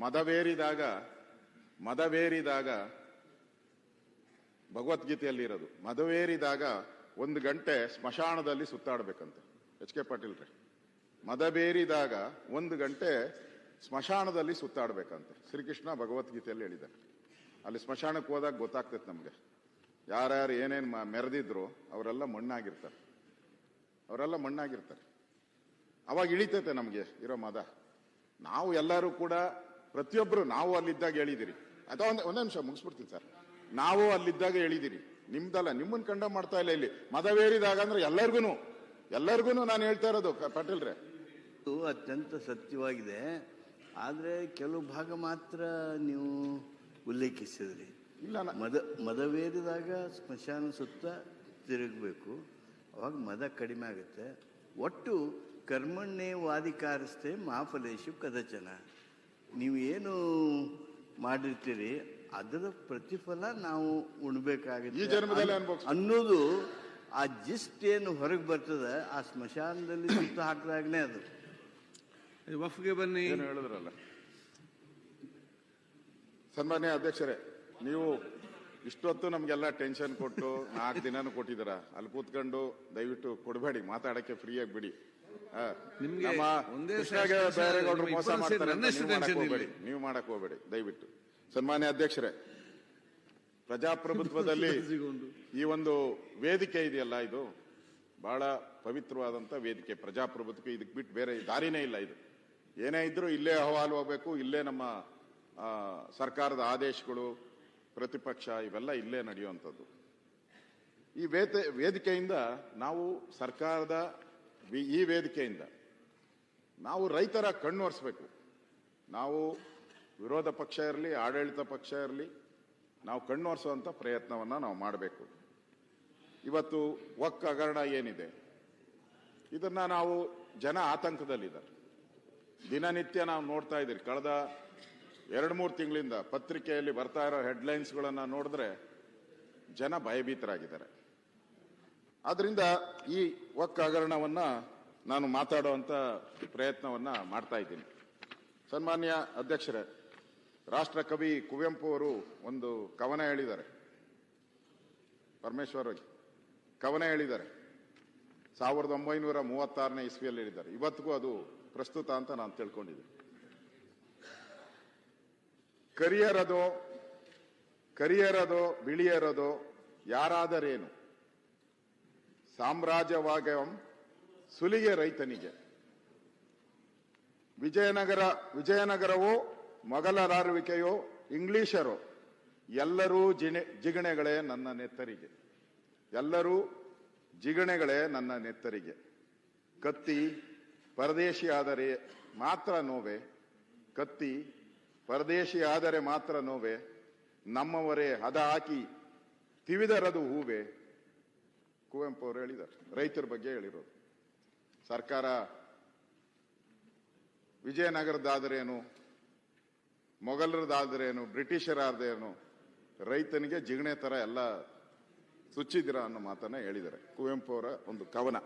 ಮದವೇರಿದಾಗ ಮದವೇರಿದಾಗ ಭಗವದ್ಗೀತೆಯಲ್ಲಿ ಇರೋದು ಮದವೇರಿದಾಗ ಒಂದು ಗಂಟೆ ಸ್ಮಶಾನದಲ್ಲಿ ಸುತ್ತಾಡಬೇಕಂತೆ. ಎಚ್ ಕೆ ಪಾಟೀಲ್ ರೀ. ಮದಬೇರಿದಾಗ ಒಂದು ಗಂಟೆ ಸ್ಮಶಾನದಲ್ಲಿ ಸುತ್ತಾಡ್ಬೇಕಂತೆ. ಶ್ರೀಕೃಷ್ಣ ಭಗವದ್ಗೀತೆಯಲ್ಲಿ ಹೇಳಿದ್ದಾರೆ. ಅಲ್ಲಿ ಸ್ಮಶಾನಕ್ಕೆ ಹೋದಾಗ ಗೊತ್ತಾಗ್ತೈತೆ ನಮಗೆ. ಯಾರ್ಯಾರು ಏನೇನು ಮೆರೆದಿದ್ರು ಅವರೆಲ್ಲ ಮಣ್ಣಾಗಿರ್ತಾರೆ. ಅವರೆಲ್ಲ ಮಣ್ಣಾಗಿರ್ತಾರೆ. ಅವಾಗ ಇಳಿತೈತೆ ನಮಗೆ ಇರೋ ಮದ. ನಾವು ಎಲ್ಲರೂ ಕೂಡ ಪ್ರತಿಯೊಬ್ಬರು ನಾವು ಅಲ್ಲಿದ್ದಾಗ ಹೇಳಿದಿರಿ. ಅಥವಾ ಒಂದು ಒಂದೇ ನಿಮಿಷ ಮುಗಿಸ್ಬಿಡ್ತೀನಿ ಸರ್. ನಾವು ಅಲ್ಲಿದ್ದಾಗ ಹೇಳಿದಿರಿ. ನಿಮ್ದಲ್ಲ ನಿಮ್ಮನ್ನ ಕಂಡ ಮಾಡ್ತಾ ಇಲ್ಲ ಇಲ್ಲಿ. ಮದವೇರಿದಾಗ ಅಂದ್ರೆ ಎಲ್ಲರಿಗೂ ಎಲ್ಲರಿಗೂ ನಾನು ಹೇಳ್ತಾ ಇರೋದು ಪಾಟೀಲ್ರೆ. ಇದು ಅತ್ಯಂತ ಸತ್ಯವಾಗಿದೆ. ಆದರೆ ಕೆಲವು ಭಾಗ ಮಾತ್ರ ನೀವು ಉಲ್ಲೇಖಿಸಿದ್ರಿ. ಇಲ್ಲ ಮದ ಮದವೇರಿದಾಗ ಸ್ಮಶಾನ ಸುತ್ತ ತಿರುಗಬೇಕು. ಅವಾಗ ಮದ ಕಡಿಮೆ ಆಗುತ್ತೆ. ಒಟ್ಟು ಕರ್ಮಣ್ಣೇ ವಾದಿಕಾರಿಸ್ತೆ ಮಹಾಫಲೇಶು ಕದಚನ. ನೀವು ಏನು ಮಾಡಿರ್ತೀರಿ ಅದರ ಪ್ರತಿಫಲ ನಾವು ಈ ಉಣ್ಬೇಕಾಗುತ್ತೆ ಅನ್ನೋದು ಆ ಜಿಸ್ಟ್ ಏನು ಹೊರಗೆ ಬರ್ತದೆ ಆ ಸ್ಮಶಾನದಲ್ಲಿ ಸುತ್ತ ಹಾಕಿದಾಗನೇ ಅದು. ವಫ್ಗೆ ಬನ್ನಿ. ಏನು ಹೇಳಿದ್ರಲ್ಲ. ಸನ್ಮಾನ್ಯ ಅಧ್ಯಕ್ಷರೇ ನೀವು ಇಷ್ಟೊತ್ತು ನಮಗೆಲ್ಲ ಟೆನ್ಷನ್ ಕೊಟ್ಟು ನಾಲ್ಕು ದಿನಾನು ಕೊಟ್ಟಿದ್ದೀರಾ. ಅಲ್ಲಿ ಕೂತ್ಕೊಂಡು ದಯವಿಟ್ಟು ಕೊಡಬೇಡಿ ಮಾತಾಡೋಕ್ಕೆ ಫ್ರೀಯಾಗಿ ಬಿಡಿ. ನಿಮ್ಗೆ ಒಂದೇ ಬೇರೆಗೌಡರು ಮೋಸ ಮಾಡ್ತಾರೆ ನೀವು ಮಾಡಕ್ ಹೋಗ್ಬೇಡಿ ಇರ್ಲಿ. ನೀವು ಮಾಡಕ್ ಹೋಗ್ಬೇಡಿ ದಯವಿಟ್ಟು. ಸನ್ಮಾನ್ಯ ಅಧ್ಯಕ್ಷರೇ ಪ್ರಜಾಪ್ರಭುತ್ವದಲ್ಲಿ ಈ ಒಂದು ವೇದಿಕೆ ಇದೆಯಲ್ಲ ಇದು? ಬಹಳ ಪವಿತ್ರವಾದಂತ ವೇದಿಕೆ ಪ್ರಜಾಪ್ರಭುತ್ವಕ್ಕೆ ಇದಕ್ಕೆ ಬಿಟ್ಟು ಬೇರೆ ದಾರಿನೇ ಇಲ್ಲ ಇದು. ಏನೇ ಇದ್ರೂ ಇಲ್ಲೇ ಅಹವಾಲು ಹೋಗ್ಬೇಕು ಇಲ್ಲೇ ನಮ್ಮ ಆ, ಸರ್ಕಾರದ ಆದೇಶಗಳು ಪ್ರತಿಪಕ್ಷ ಇವೆಲ್ಲ ಇಲ್ಲೇ ನಡೆಯುವಂಥದ್ದು. ಈ ವೇದ ವೇದಿಕೆಯಿಂದ ನಾವು ಸರ್ಕಾರದ ಈ ವೇದಿಕೆಯಿಂದ ನಾವು ರೈತರ ಕಣ್ಣು ಒರೆಸ್ಬೇಕು. ನಾವು ವಿರೋಧ ಪಕ್ಷ ಇರಲಿ, ಆಡಳಿತ ಪಕ್ಷ ಇರಲಿ, ನಾವು ಕಣ್ಣು ಒರೆಸುವಂಥ ಪ್ರಯತ್ನವನ್ನು ನಾವು ಮಾಡಬೇಕು. ಇವತ್ತು ಒಕ್ಕ ಹಗರಣ ಏನಿದೆ? ಇದನ್ನು ನಾವು ಜನ ಆತಂಕದಲ್ಲಿದ್ದಾರೆ. ದಿನನಿತ್ಯ ನಾವು ನೋಡ್ತಾ ಇದ್ದೀರಿ. ಕಳೆದ ಎರಡು ಮೂರು ತಿಂಗಳಿಂದ ಪತ್ರಿಕೆಯಲ್ಲಿ ಬರ್ತಾ ಇರೋ ಹೆಡ್ಲೈನ್ಸ್ಗಳನ್ನು ನೋಡಿದ್ರೆ ಜನ ಭಯಭೀತರಾಗಿದ್ದಾರೆ. ಆದ್ರಿಂದ ಈ ಒಕ್ಕ ಹಗರಣವನ್ನ ನಾನು ಮಾತಾಡುವಂತ ಪ್ರಯತ್ನವನ್ನ ಮಾಡ್ತಾ ಇದ್ದೀನಿ. ಸನ್ಮಾನ್ಯ ಅಧ್ಯಕ್ಷರೇ, ರಾಷ್ಟ್ರ ಕವಿ ಕುವೆಂಪು ಅವರು ಒಂದು ಕವನ ಹೇಳಿದ್ದಾರೆ. ಪರಮೇಶ್ವರ್ ಕವನ ಹೇಳಿದ್ದಾರೆ. ಸಾವಿರದ ಒಂಬೈನೂರ ಮೂವತ್ತಾರನೇ ಇಸ್ವಿಯಲ್ಲಿ ಹೇಳಿದ್ದಾರೆ. ಇವತ್ತಿಗೂ ಅದು ಪ್ರಸ್ತುತ ಅಂತ ನಾನು ತಿಳ್ಕೊಂಡಿದ್ದೀನಿ. ಕರಿಯರದೋ ಕರಿಯರದೋ, ಬಿಳಿಯರದೋ ಯಾರಾದರೇನು ಸಾಮ್ರಾಜ್ಯವಾಗಂ ಸುಲಿಗೆ ರೈತನಿಗೆ. ವಿಜಯನಗರ, ವಿಜಯನಗರವೋ ಮೊಘಲರಾರುವಿಕೆಯೋ ಇಂಗ್ಲಿಷರೋ, ಎಲ್ಲರೂ ಜಿಣೆ, ಜಿಗಣೆಗಳೇ ನನ್ನ ನೆತ್ತರಿಗೆ. ಎಲ್ಲರೂ ಜಿಗಣೆಗಳೇ ನನ್ನ ನೆತ್ತರಿಗೆ. ಕತ್ತಿ ಪರದೇಶಿ ಆದರೆ ಮಾತ್ರ ನೋವೆ, ಕತ್ತಿ ಪರದೇಶಿ ಆದರೆ ಮಾತ್ರ ನೋವೆ, ನಮ್ಮವರೇ ಹದ ಹಾಕಿ ತಿವಿದರದು ಹೂವೆ ಕುವೆಂಪು ಅವರು ಹೇಳಿದ್ದಾರೆ. ರೈತರ ಬಗ್ಗೆ ಹೇಳಿರೋದು. ಸರ್ಕಾರ ವಿಜಯನಗರದಾದರೇನು ಮೊಘಲರದಾದರೇನು ಬ್ರಿಟಿಷರಾದ್ರೇನು, ರೈತನಿಗೆ ಜಿಗಣೆ ತರ ಎಲ್ಲ ಸುಚ್ಚಿದಿರ ಅನ್ನೋ ಮಾತನ್ನ ಹೇಳಿದ್ದಾರೆ. ಕುವೆಂಪು ಅವರ ಒಂದು ಕವನ.